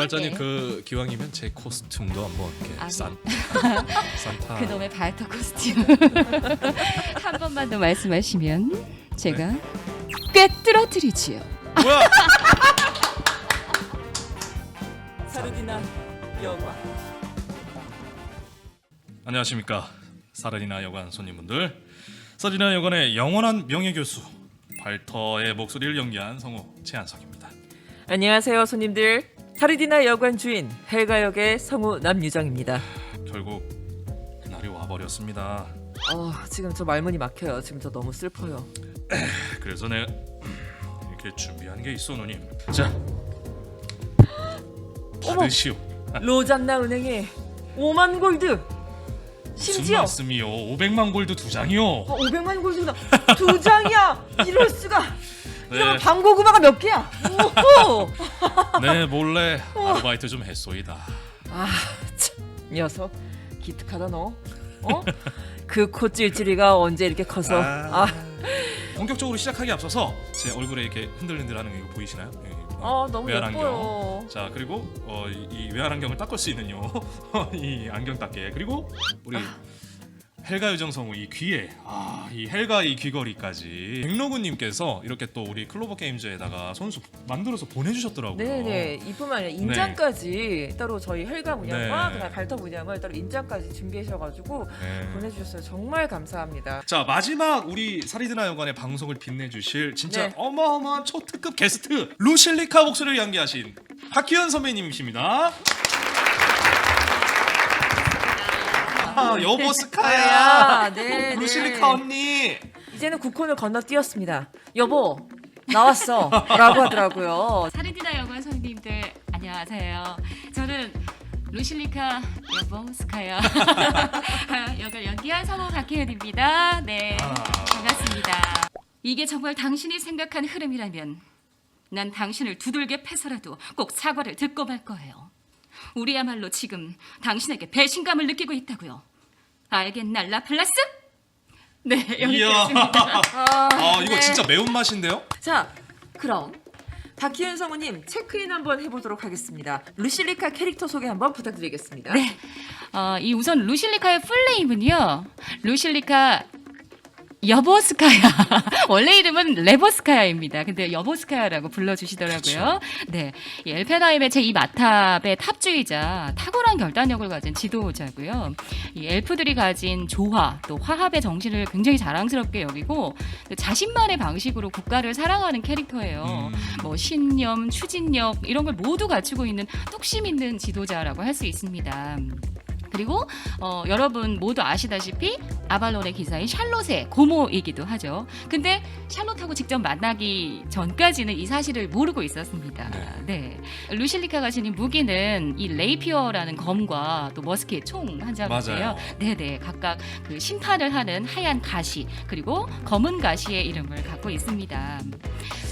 개발자님 네. 그 기왕이면 제 코스튬도 한번 이렇게 아니. 산 산타 그놈의 발터 코스튬 한 번만 더 말씀하시면 제가 꿰뚫어드리지요. 뭐야? 사르디나 여관 안녕하십니까 사르디나 여관 손님분들 사르디나 여관의 영원한 명예 교수 발터의 목소리를 연기한 성우 최한석입니다 안녕하세요 손님들 사르디나 여관 주인 헬가 역의 성우 남유정입니다. 결국 그날이 와버렸습니다. 어 지금 저 말문이 막혀요. 지금 저 너무 슬퍼요. 그래서 내가 이렇게 준비한 게 있어 누님. 자. 받으시오. 로잔나 은행에 5만 골드. 무슨 심지어 말씀이요? 500만 골드 두 장이요? 어, 500만 골드가 두 장이야. 이럴 수가. 네, 이러면 방고구마가 몇 개야? 오호! 네 몰래 아르바이트 좀 했소이다. 아 참 녀석. 기특하다 너. 어? 그 콧질질이가 언제 이렇게 커서? 아, 본격적으로 시작하기 앞서서 제 얼굴에 이렇게 흔들흔들하는 거 이거 보이시나요? 예, 예. 아 너무 외환 안경. 예뻐요. 자 그리고 어, 이, 이 외환 안경을 닦을 수 있는 요 이 안경 닦개. 그리고 우리 헬가 유정 성우 이 귀에 아 이 헬가 이 귀걸이까지 백로구님께서 이렇게 또 우리 클로버 게임즈에다가 손수 만들어서 보내주셨더라고요. 네네 이뿐만 아니라 인장까지 따로 저희 헬가 문양과 네. 그다음 발터 문양을 따로 인장까지 준비하셔가지고 네. 보내주셨어요 정말 감사합니다 자 마지막 우리 사리드나 여관의 방송을 빛내주실 진짜 네. 어마어마한 초특급 게스트 루실리카 목소리를 연기하신 박기현 선배님이십니다. 아, 여보 스카야, 네, 루실리카 언니. 이제는 국혼을 건너뛰었습니다 여보 나왔어 라고 하더라고요 사르디나 여관 손님들 안녕하세요. 저는 루실리카 여봉 스카야 역을 연기한 성우 박혜연입니다. 네 아. 반갑습니다. 이게 정말 당신이 생각한 흐름이라면 난 당신을 두들겨 패서라도 꼭 사과를 듣고 말 거예요. 우리야말로 지금 당신에게 배신감을 느끼고 있다고요. 알겠나 라플라스? 네 여기까지입니다. 아 이거 네. 진짜 매운 맛인데요? 자 그럼 박희은 성우님 체크인 한번 해보도록 하겠습니다 루실리카 캐릭터 소개 한번 부탁드리겠습니다 네. 어, 이 우선 루실리카의 풀네임은요. 루실리카 여보스카야. 원래 이름은 레버스카야입니다. 근데 여보스카야라고 불러주시더라고요. 네. 이 엘펜하임의 제2 마탑의 탑주의자, 탁월한 결단력을 가진 지도자고요. 이 엘프들이 가진 조화, 또 화합의 정신을 굉장히 자랑스럽게 여기고 또 자신만의 방식으로 국가를 사랑하는 캐릭터예요. 음. 뭐 신념, 추진력 이런 걸 모두 갖추고 있는 뚝심 있는 지도자라고 할 수 있습니다. 그리고 어, 여러분 모두 아시다시피 아발론의 기사인 샬롯의 고모이기도 하죠. 근데 샬롯하고 직접 만나기 전까지는 이 사실을 모르고 있었습니다. 네. 루실리카가 지닌 무기는 이 레이피어라는 검과 또 머스킷 총 한. 맞아요. 네네 각각 그 심판을 하는 하얀 가시 그리고 검은 가시의 이름을 갖고 있습니다.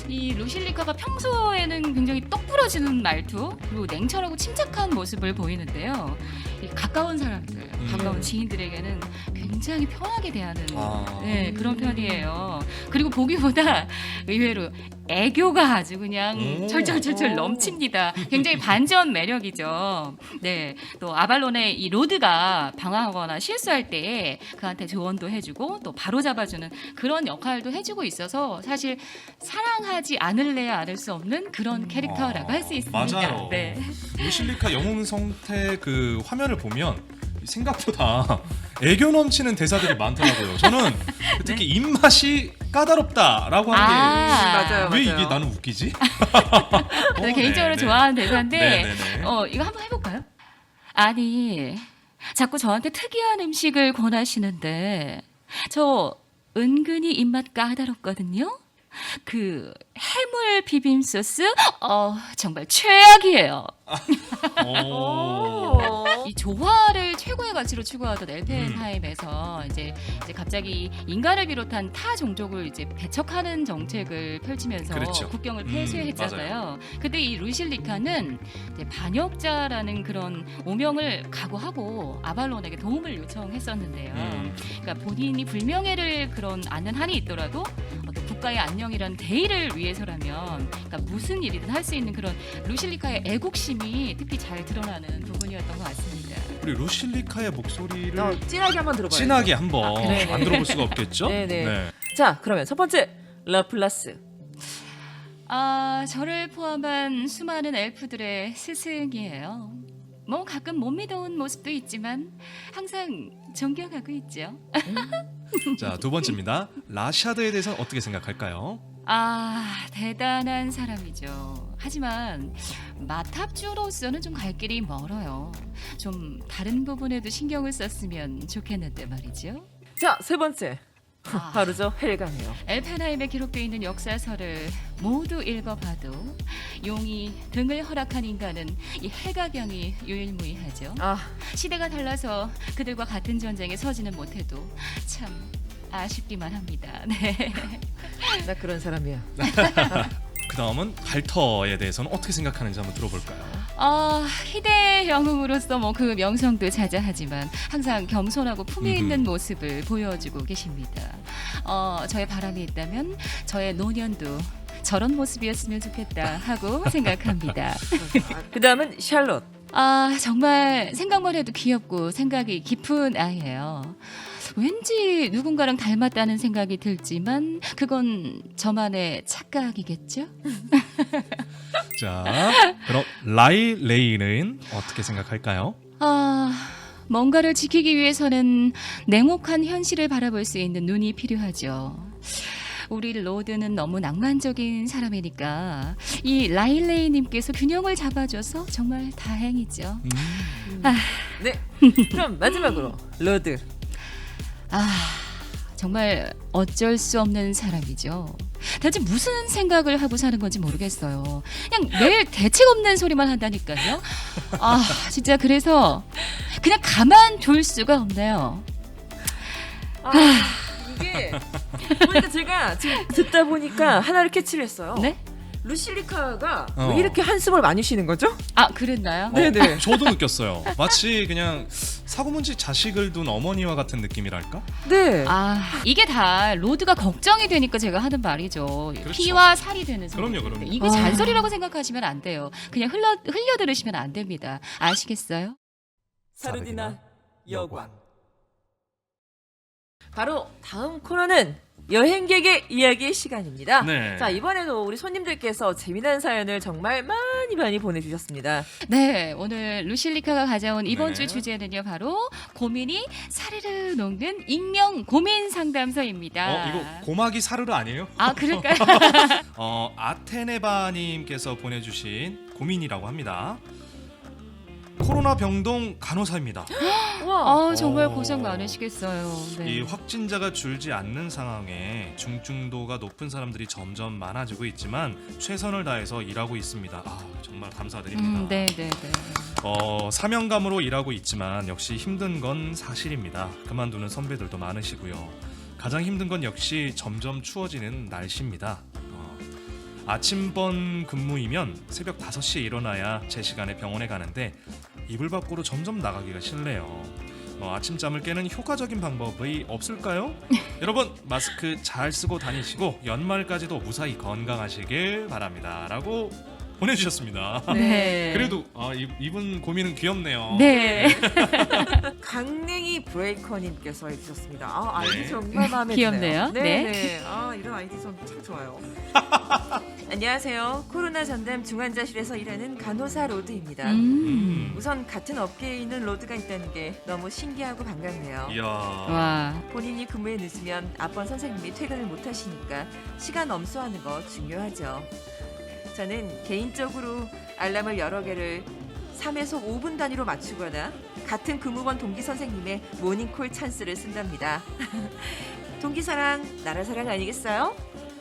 이 루실리카가 평소에는 굉장히 똑 부러지는 말투 그리고 냉철하고 침착한 모습을 보이는데요. 이 가까운 사람들, 가까운 지인들에게는 굉장히 편하게 대하는 아. 네, 그런 편이에요. 그리고 보기보다 의외로 애교가 아주 그냥 오. 철철철철 오. 넘칩니다. 굉장히 반전 매력이죠. 네, 또 아발론의 이 로드가 방황하거나 실수할 때 그한테 조언도 해주고 또 바로 잡아주는 그런 역할도 해주고 있어서 사실 사랑하지 않을래야 않을 수 없는 그런 캐릭터라고 할 수 있습니다. 음. 맞아요. 네. 루실리카 영웅 성태 그 화면을 보면 생각보다 애교 넘치는 대사들이 많더라고요. 저는 특히 입맛이 까다롭다라고 하는 게 아, 맞아요. 왜 이게 나는 웃기지? 네, 어, 개인적으로 네, 네. 좋아하는 대사인데 네, 네, 네. 어 이거 한번 해볼까요? 아니 자꾸 저한테 특이한 음식을 권하시는데 저 은근히 입맛 까다롭거든요. 그 해물 비빔 소스 어 정말 최악이에요. 오. 이 조화를 최고의 가치로 추구하던 엘펜하임에서 이제 이제 갑자기 인간을 비롯한 타 종족을 이제 배척하는 정책을 펼치면서 그렇죠. 국경을 음, 폐쇄했잖아요. 근데 이 루실리카는 이제 반역자라는 그런 오명을 각오하고 아발론에게 도움을 요청했었는데요. 음. 그러니까 본인이 불명예를 그런 아는 한이 있더라도 국가의 안녕이란 대의를 위해서라면 그러니까 무슨 일이든 할 수 있는 그런 루실리카의 애국심이 특히 잘 드러나는 부분이었던 것 같습니다. 우리 루실리카의 목소리를 어, 진하게 한번 들어봐요. 진하게 한번 아, 네. 안 들어볼 수가 없겠죠? 네 네. 자, 그러면 첫 번째 러플라스. 아, 저를 포함한 수많은 엘프들의 스승이에요. 뭐 가끔 못 믿어온 모습도 있지만 항상 존경하고 있죠. 자, 두 번째입니다. 라샤드에 대해서 어떻게 생각할까요? 아, 대단한 사람이죠. 하지만 마탑주로서는 좀 갈 길이 멀어요. 좀 다른 부분에도 신경을 썼으면 좋겠는데 말이죠. 자, 세 번째. 아. 바로죠. 헬가네요. 엘펜하임에 기록되어 있는 역사서를 모두 읽어봐도 용이 등을 허락한 인간은 이 해가경이 유일무이하죠. 아, 시대가 달라서 그들과 같은 전쟁에 서지는 못해도 참 아쉽기만 합니다. 네. 나 그런 사람이야. 그 다음은 갈터에 대해서는 어떻게 생각하는지 한번 들어볼까요? 아 희대 영웅으로서 뭐 그 명성도 자자하지만 항상 겸손하고 품위 있는 모습을 보여주고 계십니다. 어 저의 바람이 있다면 저의 노년도 저런 모습이었으면 좋겠다 하고 생각합니다. 그 다음은 샬롯. 아 정말 생각만 해도 귀엽고 생각이 깊은 아이예요. 왠지 누군가랑 닮았다는 생각이 들지만 그건 저만의 착각이겠죠? 자, 그럼 라일레이는 어떻게 생각할까요? 아, 뭔가를 지키기 위해서는 냉혹한 현실을 바라볼 수 있는 눈이 필요하죠. 우리 로드는 너무 낭만적인 사람이니까 이 라일레이님께서 균형을 잡아줘서 정말 다행이죠. 음, 네. 그럼 마지막으로 로드. 아, 정말 어쩔 수 없는 사람이죠. 대체 무슨 생각을 하고 사는 건지 모르겠어요. 그냥 매일 대책 없는 소리만 한다니까요. 아, 진짜 그래서 그냥 가만 둘 수가 없네요. 아, 이게 보니까 제가 지금 듣다 보니까 하나를 캐치를 했어요. 네? 루실리카가 어. 왜 이렇게 한숨을 많이 쉬는 거죠? 아, 그랬나요? 네네. 어, 저도 느꼈어요. 마치 그냥 사고문지 자식을 둔 어머니와 같은 느낌이랄까? 네. 아, 이게 다 로드가 걱정이 되니까 제가 하는 말이죠. 그렇죠. 피와 살이 되는 소리. 그럼요, 그럼요. 이게 아. 잔소리라고 생각하시면 안 돼요. 그냥 흘러 흘려 들으시면 안 됩니다. 아시겠어요? 사르디나 여관. 바로 다음 코너는 여행객의 이야기 시간입니다. 네. 자 이번에도 우리 손님들께서 재미난 사연을 정말 많이 많이 보내주셨습니다. 네, 오늘 루실리카가 가져온 이번 네. 주 주제는요, 바로 고민이 사르르 녹는 익명 고민 상담소입니다. 어, 이거 고막이 사르르 아니에요? 아, 그럴까요? 어, 아테네바님께서 보내주신 고민이라고 합니다. 코로나 병동 간호사입니다. 와. 어, 정말 어. 고생 많으시겠어요. 네. 이 확진자가 줄지 않는 상황에 중증도가 높은 사람들이 점점 많아지고 있지만 최선을 다해서 일하고 있습니다. 아, 정말 감사드립니다. 음, 네, 네, 네. 어, 사명감으로 일하고 있지만 역시 힘든 건 사실입니다. 그만두는 선배들도 많으시고요. 가장 힘든 건 역시 점점 추워지는 날씨입니다. 어, 아침번 근무이면 새벽 5시에 일어나야 제 시간에 병원에 가는데 이불 밖으로 점점 나가기가 싫네요. 어, 아침잠을 깨는 효과적인 방법이 없을까요? 여러분 마스크 잘 쓰고 다니시고 연말까지도 무사히 건강하시길 바랍니다.라고 보내주셨습니다. 네. 그래도 아, 이, 이분 고민은 귀엽네요. 네. 강냉이 브레이커님께서 해주셨습니다. 아 아이디 네. 정말 마음에 귀엽네요. 드네요. 네. 네. 아 이런 아이디 참, 참 좋아요. 안녕하세요. 코로나 전담 중환자실에서 일하는 간호사 로드입니다. 음. 우선 같은 업계에 있는 로드가 있다는 게 너무 신기하고 반갑네요. 이야. 와. 본인이 근무에 늦으면 앞번 선생님이 퇴근을 못 하시니까 시간 엄수하는 거 중요하죠. 저는 개인적으로 알람을 여러 개를 3에서 5분 단위로 맞추거나 같은 근무원 동기 선생님의 모닝콜 찬스를 쓴답니다. 동기 사랑, 나라 사랑 아니겠어요?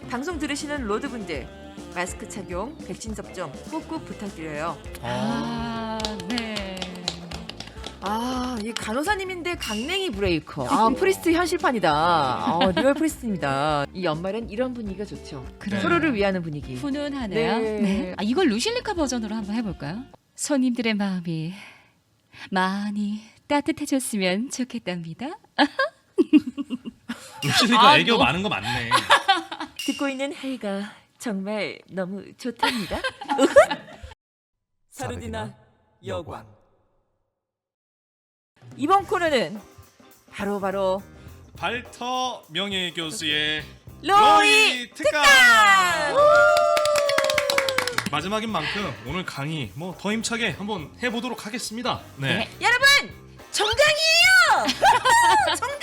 방송 들으시는 로드분들 마스크 착용, 백신 접종 꼭꼭 부탁드려요. 아, 아, 네. 아, 이 간호사님인데 강냉이 브레이커. 아, 프리스트 현실판이다. 아, 리얼 프리스트입니다. 이 연말엔 이런 분위기가 좋죠. 그래요. 서로를 위하는 분위기. 훈훈하네요. 네. 네. 아, 이걸 루실리카 버전으로 한번 해볼까요? 손님들의 마음이 많이 따뜻해졌으면 좋겠답니다. 루시니까 아, 애교 너무- 많은 거 맞네. 듣고 있는 헬가 정말 너무 좋답니다. 사르디나 여관 이번 코너는 바로 바로 발터 명예 교수의 로이 특강. 마지막인 만큼 오늘 강의 뭐 더 힘차게 한번 해보도록 하겠습니다. 네. 네. 여러분 정강이에요.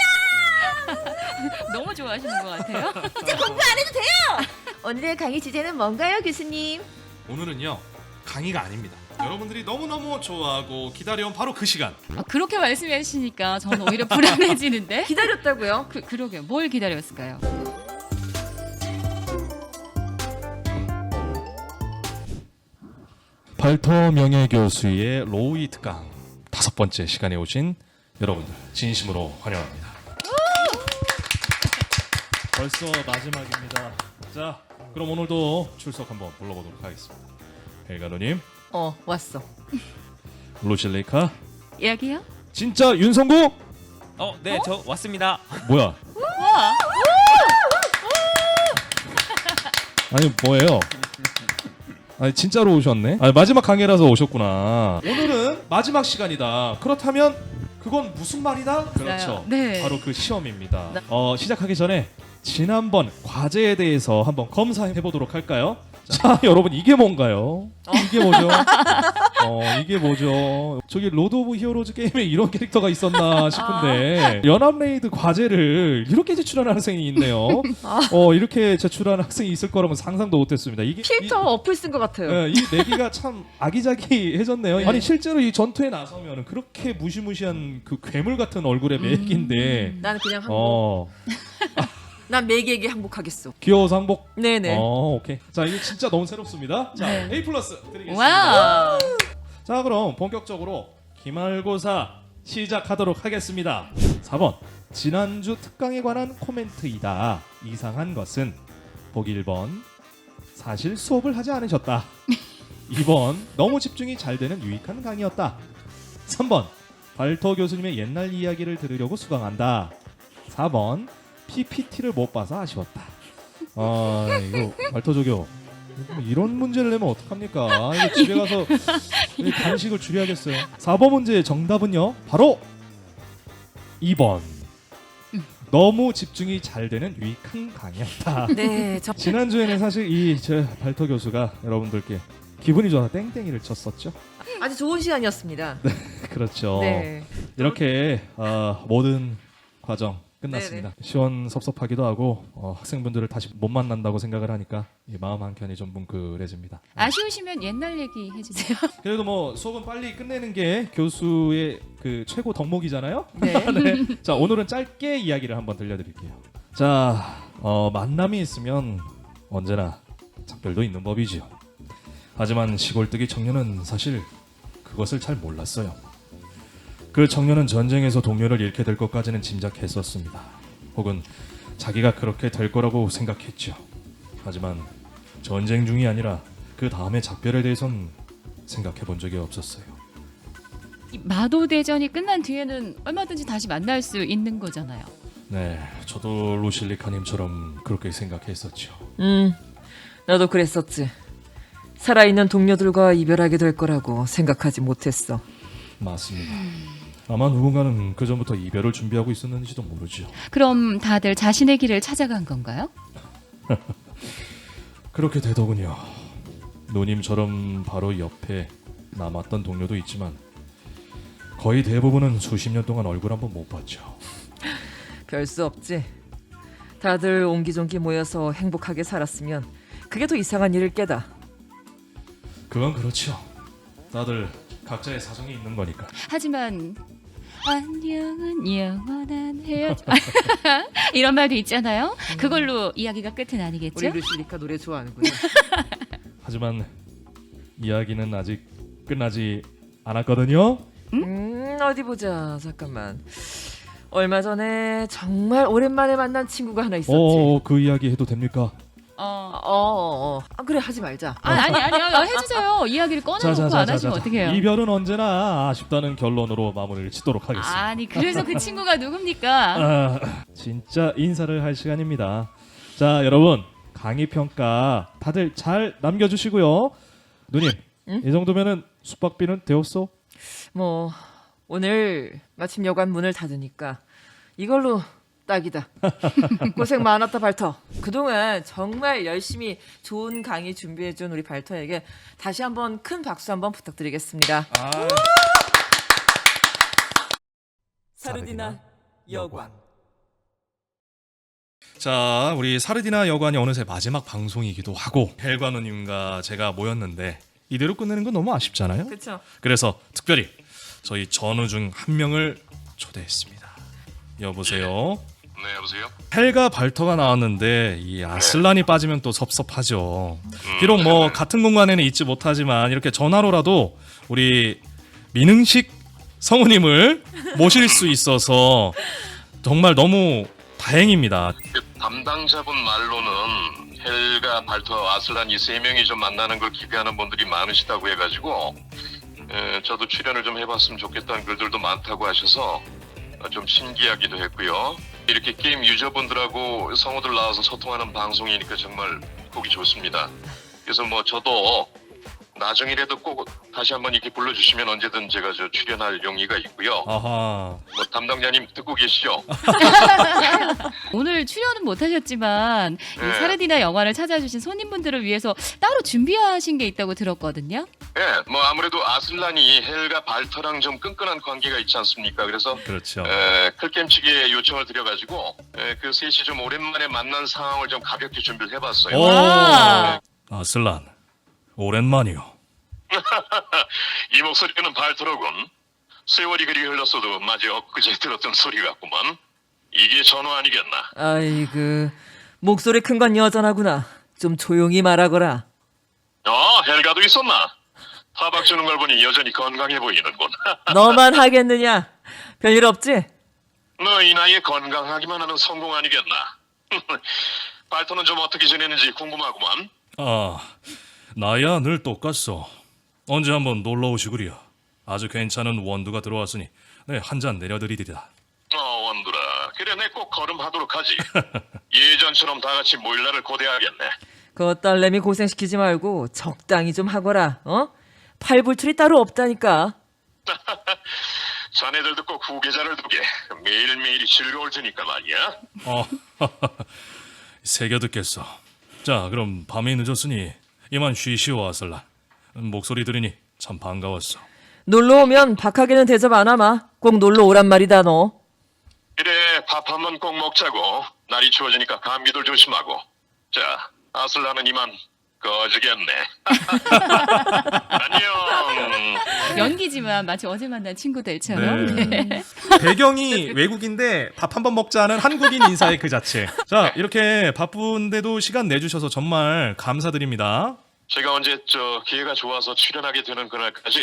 너무 좋아하시는 것 같아요. 이제 공부 안 해도 돼요. 오늘의 강의 주제는 뭔가요, 교수님? 오늘은요 강의가 아닙니다. 여러분들이 너무 너무 좋아하고 기다려온 바로 그 시간. 아, 그렇게 말씀해 주시니까 저는 오히려 불안해지는데. 기다렸다고요? 그, 그러게요. 뭘 기다렸을까요? 발터 명예 교수의 로이 특강 다섯 번째 시간에 오신 여러분들 진심으로 환영합니다. 벌써 마지막입니다. 자, 그럼 오늘도 출석 한번 불러보도록 하겠습니다. 헬가노님, 어 왔어. 로실레이카, 이야기요? 진짜 윤성구? 어, 네, 저 왔습니다. 뭐야? 아니 뭐예요? 아니 진짜로 오셨네? 아니 마지막 강의라서 오셨구나. 오늘은 마지막 시간이다. 그렇다면 그건 무슨 말이다? 그렇죠. 네. 바로 그 시험입니다. 어, 시작하기 전에 지난번 과제에 대해서 한번 검사해 보도록 할까요? 자, 여러분 이게 뭔가요? 이게 뭐죠? 어, 이게 뭐죠? 저기 로드 오브 히어로즈 게임에 이런 캐릭터가 있었나 싶은데 연합 레이드 과제를 이렇게 제출하는 학생이 있네요. 어, 이렇게 제출하는 학생이 있을 거라면 상상도 못했습니다. 이게 필터 어플 쓴 것 같아요. 이, 예, 이 내기가 참 아기자기해졌네요. 아니 실제로 이 전투에 나서면 그렇게 무시무시한 그 괴물 같은 얼굴의 매기인데 나는 그냥 항복. 어 난 매기에게 항복하겠어. 귀여워서 항복. 네네. 어 오케이. 자 이게 진짜 너무 새롭습니다. 자 네. A 플러스 드리겠습니다. 와. 자 그럼 본격적으로 기말고사 시작하도록 하겠습니다. 4번 지난주 특강에 관한 코멘트이다. 이상한 것은 보기 1번 사실 수업을 하지 않으셨다. 2번 너무 집중이 잘 되는 유익한 강의였다. 3번 발터 교수님의 옛날 이야기를 들으려고 수강한다. 4번 PPT를 못 봐서 아쉬웠다. 아 이거 발터 조교 이런 문제를 내면 어떡합니까? 이거 집에 가서 이 간식을 줄여야겠어요. 4번 문제의 정답은요. 바로 2번. 너무 집중이 잘 되는 유익한 강의였다. 네. 저... 지난주에는 사실 이제 발터 교수가 여러분들께 기분이 좋아서 땡땡이를 쳤었죠. 아주 좋은 시간이었습니다. 그렇죠. 네. 이렇게 어, 모든 과정 끝났습니다. 시원섭섭하기도 하고 어, 학생분들을 다시 못 만난다고 생각을 하니까 이 마음 한 켠이 좀 뭉클해집니다. 아쉬우시면 옛날 얘기 해주세요. 그래도 뭐 수업은 빨리 끝내는 게 교수의 그 최고 덕목이잖아요. 네. 네. 자 오늘은 짧게 이야기를 한번 들려드릴게요. 자 어, 만남이 있으면 언제나 작별도 있는 법이지요. 하지만 시골뜨기 청년은 사실 그것을 잘 몰랐어요. 그 청년은 전쟁에서 동료를 잃게 될 것까지는 짐작했었습니다. 혹은 자기가 그렇게 될 거라고 생각했죠. 하지만 전쟁 중이 아니라 그 다음의 작별에 대해선 생각해 본 적이 없었어요. 이 마도 대전이 끝난 뒤에는 얼마든지 다시 만날 수 있는 거잖아요. 네, 저도 로실리카님처럼 그렇게 생각했었죠. 음. 나도 그랬었지. 살아있는 동료들과 이별하게 될 거라고 생각하지 못했어. 맞습니다. 아마 누군가는 그 전부터 이별을 준비하고 있었는지도 모르죠. 그럼 다들 자신의 길을 찾아간 건가요? 그렇게 되더군요. 누님처럼 바로 옆에 남았던 동료도 있지만 거의 대부분은 수십 년 동안 얼굴 한번 못 봤죠. 별 수 없지. 다들 옹기종기 모여서 행복하게 살았으면 그게 더 이상한 일을 깨다. 그건 그렇죠. 다들 각자의 사정이 있는 거니까. 하지만 안녕은 영원한 헤어져 이런 말도 있잖아요. 그걸로 이야기가 끝은 아니겠죠? 우리 루실리카 노래 좋아하는구나. 하지만 이야기는 아직 끝나지 않았거든요. 음 어디 보자. 잠깐만. 얼마 전에 정말 오랜만에 만난 친구가 하나 있었지. 어, 그 이야기 해도 됩니까? 어. 어, 어, 어. 아, 그래 하지 말자. 아, 아니 아니요 해주세요. 이야기를 꺼내놓고 안 하시면 어떡해요? 이별은 언제나 아쉽다는 결론으로 마무리를 짓도록 하겠습니다. 아니 그래서 그 친구가 누굽니까? 아, 진짜 인사를 할 시간입니다. 자, 여러분 강의 평가 다들 잘 남겨주시고요. 누님 이 정도면은 숙박비는 되었어? 뭐 오늘 마침 여관 문을 닫으니까 이걸로 딱이다. 고생 많았다 발터. 그동안 정말 열심히 좋은 강의 준비해준 우리 발터에게 다시 한번 큰 박수 한번 부탁드리겠습니다. 아, 사르디나 여관. 자, 우리 사르디나 여관이 어느새 마지막 방송이기도 하고 헬관우님과 제가 모였는데 이대로 끝내는 건 너무 아쉽잖아요. 그렇죠. 그래서 특별히 저희 전우 중 한 명을 초대했습니다. 여보세요. 네, 여보세요? 헬가 발터가 나왔는데 이 아슬란이 빠지면 또 섭섭하죠. 비록 뭐 같은 공간에는 있지 못하지만 이렇게 전화로라도 우리 민흥식 성우님을 모실 수 있어서 정말 너무 다행입니다. 그 담당자분 말로는 헬가 발터 아슬란 이 세 명이 좀 만나는 걸 기대하는 분들이 많으시다고 해가지고 에, 저도 출연을 좀 해봤으면 좋겠다는 글들도 많다고 하셔서 어, 좀 신기하기도 했고요. 이렇게 게임 유저분들하고 성우들 나와서 소통하는 방송이니까 정말 보기 좋습니다. 그래서 뭐 저도 나중이라도 꼭 다시 한번 이렇게 불러주시면 언제든 제가 저 출연할 용의가 있고요. 아하. 뭐 담당자님 듣고 계시죠? 오늘 출연은 못하셨지만 이 네. 사르디나 영화를 찾아주신 손님분들을 위해서 따로 준비하신 게 있다고 들었거든요. 예, 뭐 아무래도 아슬란이 헬과 발터랑 좀 끈끈한 관계가 있지 않습니까? 그래서 그렇죠. 에, 클캠 측에 요청을 드려가지고 에, 그 셋이 좀 오랜만에 만난 상황을 좀 가볍게 준비를 해봤어요. 오. 와. 아슬란. 오랜만이요. 이 목소리는 발터로군. 세월이 그리 흘렀어도 마치 엊그제 들었던 소리 같구만. 이게 전화 아니겠나? 아이고 목소리 큰 건 여전하구나. 좀 조용히 말하거라. 어, 헬가도 있었나? 타박 주는 걸 보니 여전히 건강해 보이는군. 너만 하겠느냐? 별일 없지? 너 이 나이에 건강하기만 하는 성공 아니겠나? 발터는 좀 어떻게 지내는지 궁금하구만. 아, 나야 늘 똑같소. 언제 한번 놀러 오시구려. 아주 괜찮은 원두가 들어왔으니 네, 한 잔 내려드리리다. 어, 원두라. 그래, 내 꼭 걸음하도록 하지. 예전처럼 다 같이 모일 날을 고대하겠네. 그 딸내미 고생시키지 말고 적당히 좀 하거라. 어? 팔불출이 따로 없다니까. 자네들도 꼭 후계자를 두게. 매일매일이 즐거울 테니까 말이야. 어, 새겨 듣겠어. 자, 그럼 밤이 늦었으니 이만 쉬시오 아슬란. 목소리 들으니 참 반가웠어. 놀러 오면 박하게는 대접 안 하마. 꼭 놀러 오란 말이다 너. 그래, 밥 한 번 꼭 먹자고. 날이 추워지니까 감기들 조심하고. 자, 아슬라는 이만 꺼지겠네. 안녕. 연기지만 마치 어제 만난 친구들처럼. 네. 배경이 외국인데 밥 한 번 먹자는 한국인 인사의 그 자체. 자, 이렇게 바쁜데도 시간 내주셔서 정말 감사드립니다. 제가 언제 저 기회가 좋아서 출연하게 되는 그날까지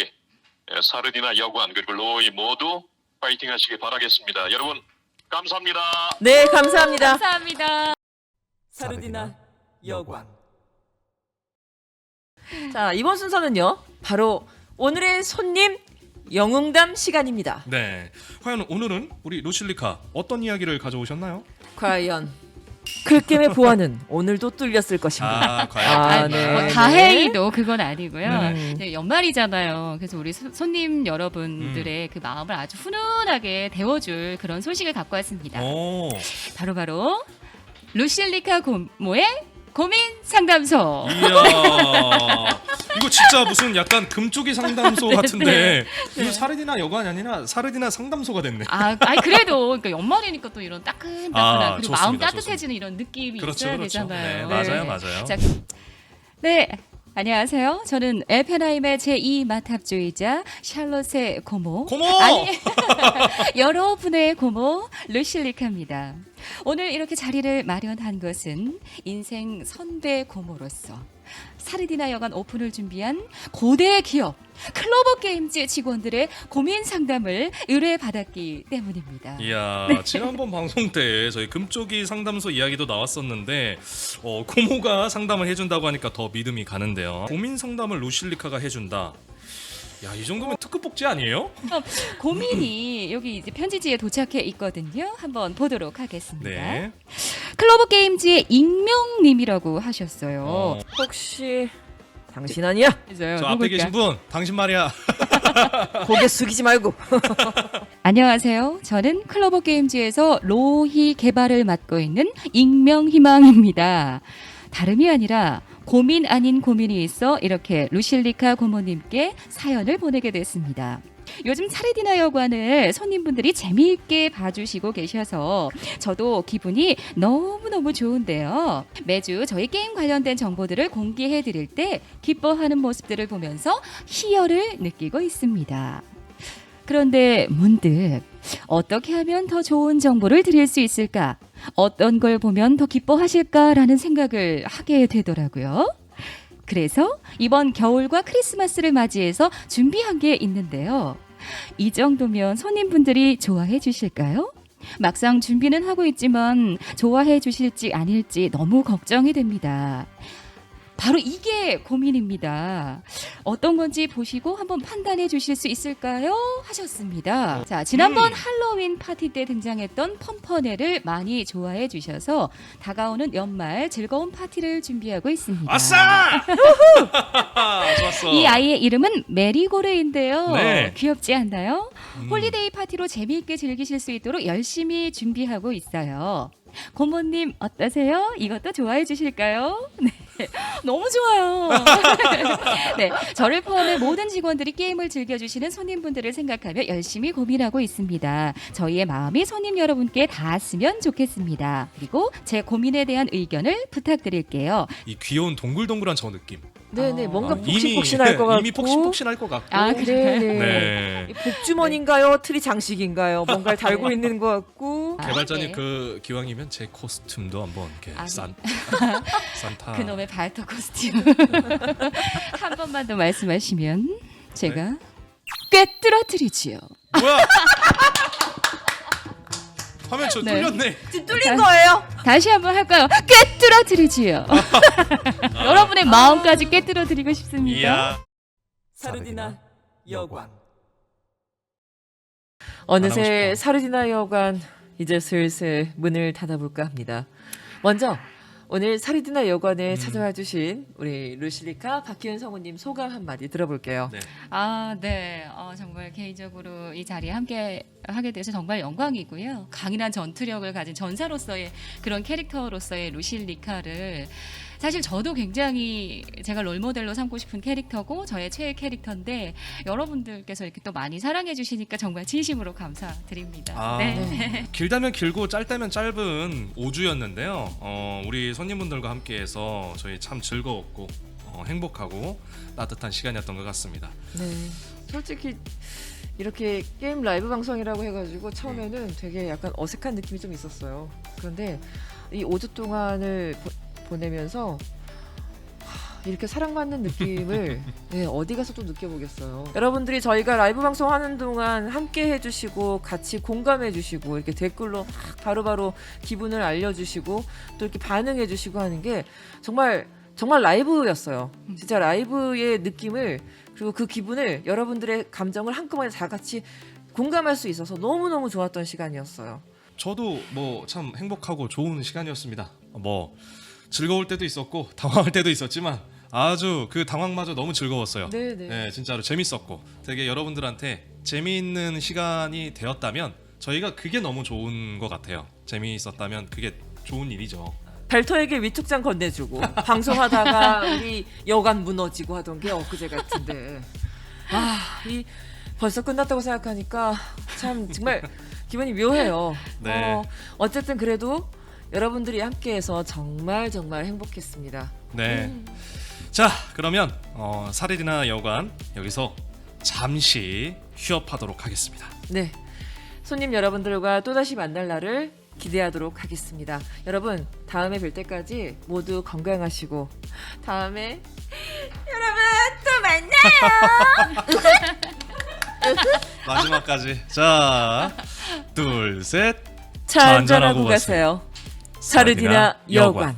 예, 사르디나 여관 그리고 로이 모두 파이팅 하시길 바라겠습니다. 여러분 감사합니다. 네, 감사합니다. 감사합니다. 사르디나 여관. 자, 이번 순서는요. 바로 오늘의 손님 영웅담 시간입니다. 네. 과연 오늘은 우리 루실리카 어떤 이야기를 가져오셨나요? 과연 클겜의 보안은 오늘도 뚫렸을 것인가? 아, 과연. 아, 아니, 네. 뭐 다행히도 그건 아니고요. 음. 이제 연말이잖아요. 그래서 우리 소- 손님 여러분들의 그 마음을 아주 훈훈하게 데워줄 그런 소식을 갖고 왔습니다. 오. 바로바로 루실리카 고모의 고민 상담소. 이야. 이거 진짜 무슨 약간 금쪽이 상담소 네, 같은데 이거 사르디나 여관이 아니라 사르디나 상담소가 됐네. 아, 아니 그래도 그러니까 연말이니까 또 이런 따끈따끈한 아, 그리고 좋습니다, 마음 따뜻해지는 이런 느낌이 그렇죠, 있어야 그렇죠. 되잖아요. 네, 맞아요, 맞아요. 자, 네. 안녕하세요. 저는 엘펜하임의 제2 마탑주의자 샬롯의 고모. 고모! 아니, 여러분의 고모 루실리카입니다. 오늘 이렇게 자리를 마련한 것은 인생 선배 고모로서 사르디나 여관 오픈을 준비한 고대 기업 클로버 게임즈 직원들의 고민 상담을 의뢰 받았기 때문입니다. 이야 지난번 방송 때 저희 금쪽이 상담소 이야기도 나왔었는데 어, 고모가 상담을 해준다고 하니까 더 믿음이 가는데요. 고민 상담을 루실리카가 해준다. 야 이 정도면 특급 복지 아니에요? 고민이 여기 이제 편지지에 도착해 있거든요. 한번 보도록 하겠습니다. 네. 클로버 게임즈의 익명님이라고 하셨어요. 어, 혹시 당신 아니야? 맞아요. 저 앞에 계신 분 당신 말이야. 고개 숙이지 말고. 안녕하세요. 저는 클로버 게임즈에서 로히 개발을 맡고 있는 익명희망입니다. 다름이 아니라 고민 아닌 고민이 있어 이렇게 루실리카 고모님께 사연을 보내게 됐습니다. 요즘 차례디나 여관을 손님분들이 재미있게 봐주시고 계셔서 저도 기분이 너무너무 좋은데요. 매주 저희 게임 관련된 정보들을 공개해 드릴 때 기뻐하는 모습들을 보면서 희열을 느끼고 있습니다. 그런데 문득 어떻게 하면 더 좋은 정보를 드릴 수 있을까? 어떤 걸 보면 더 기뻐하실까라는 생각을 하게 되더라고요. 그래서 이번 겨울과 크리스마스를 맞이해서 준비한 게 있는데요. 이 정도면 손님분들이 좋아해 주실까요? 막상 준비는 하고 있지만 좋아해 주실지 아닐지 너무 걱정이 됩니다. 바로 이게 고민입니다. 어떤 건지 보시고 한번 판단해 주실 수 있을까요? 하셨습니다. 자, 지난번 할로윈 파티 때 등장했던 펌퍼네를 많이 좋아해 주셔서 다가오는 연말 즐거운 파티를 준비하고 있습니다. 아싸! 좋았어. 이 아이의 이름은 메리고르인데요. 네. 귀엽지 않나요? 음. 홀리데이 파티로 재미있게 즐기실 수 있도록 열심히 준비하고 있어요. 고모님 어떠세요? 이것도 좋아해 주실까요? 네. 너무 좋아요. 네. 저를 포함해 모든 직원들이 게임을 즐겨주시는 손님분들을 생각하며 열심히 고민하고 있습니다. 저희의 마음이 손님 여러분께 닿았으면 좋겠습니다. 그리고 제 고민에 대한 의견을 부탁드릴게요. 이 귀여운 동글동글한 저 느낌. 네네, 어. 뭔가 아, 폭신폭신할 것 같고. 이미 폭신폭신할 것 같고. 아, 그래. 네네. 네. 이 복주머니인가요? 트리 장식인가요? 뭔가를 달고 있는 것 같고. 아, 개발자님 네. 그 기왕이면 제 코스튬도 한번 이렇게 아니. 산 산타. 그놈의 발톱 코스튬 한 번만 더 말씀하시면 제가 꿰뚫어드리지요. 뭐야? 화면 저 네. 뚫렸네. 지금 뚫린 거예요? 다시 한번 할까요? 꿰뚫어드리지요. 여러분의 마음까지 꿰뚫어드리고 싶습니다. 이야. 사르디나 여관 어느새. 사르디나 여관 이제 슬슬 문을 닫아볼까 합니다. 먼저 오늘 사르디나 여관에 음. 찾아와 주신 우리 루실리카 박희연 성우님 소감 한마디 들어볼게요. 네. 아, 네. 어, 정말 개인적으로 이 자리에 함께 하게 돼서 정말 영광이고요. 강인한 전투력을 가진 전사로서의 그런 캐릭터로서의 루실리카를 사실 저도 굉장히 제가 롤모델로 삼고 싶은 캐릭터고 저의 최애 캐릭터인데 여러분들께서 이렇게 또 많이 사랑해 주시니까 정말 진심으로 감사드립니다. 아, 네. 길다면 길고 짧다면 짧은 5주였는데요. 어, 우리 손님분들과 함께해서 저희 참 즐거웠고 어, 행복하고 따뜻한 시간이었던 것 같습니다. 네. 솔직히 이렇게 게임 라이브 방송이라고 해가지고 처음에는 되게 약간 어색한 느낌이 좀 있었어요. 그런데 이 5주 동안을 보, 보내면서 하, 이렇게 사랑받는 느낌을 네, 어디 가서 또 느껴보겠어요. 여러분들이 저희가 라이브 방송하는 동안 함께 해주시고 같이 공감해주시고 이렇게 댓글로 막 바로 바로 기분을 알려주시고 또 이렇게 반응해주시고 하는 게 정말 정말 라이브였어요. 진짜 라이브의 느낌을 그리고 그 기분을 여러분들의 감정을 한꺼번에 다 같이 공감할 수 있어서 너무 너무 좋았던 시간이었어요. 저도 뭐 참 행복하고 좋은 시간이었습니다. 뭐 즐거울 때도 있었고 당황할 때도 있었지만 아주 그 당황마저 너무 즐거웠어요. 네 네. 네, 진짜로 재밌었고 되게 여러분들한테 재미있는 시간이 되었다면 저희가 그게 너무 좋은 것 같아요. 재미있었다면 그게 좋은 일이죠. 벨터에게 위촉장 건네주고 방송하다가 우리 여간 무너지고 하던 게 엊그제 같은데 아이 벌써 끝났다고 생각하니까 참 정말 기분이 묘해요. 네. 어, 어쨌든 그래도 여러분들이 함께해서 정말 정말 행복했습니다. 네. 자, 그러면 어, 사례리나 여관 여기서 잠시 휴업하도록 하겠습니다. 네. 손님 여러분들과 또다시 만날 날을 기대하도록 하겠습니다. 여러분, 다음에 뵐 때까지 모두 건강하시고 다음에 여러분 또 만나요. 마지막까지. 자, 둘, 셋. 차 한잔하고 가세요. 사르디나 여관.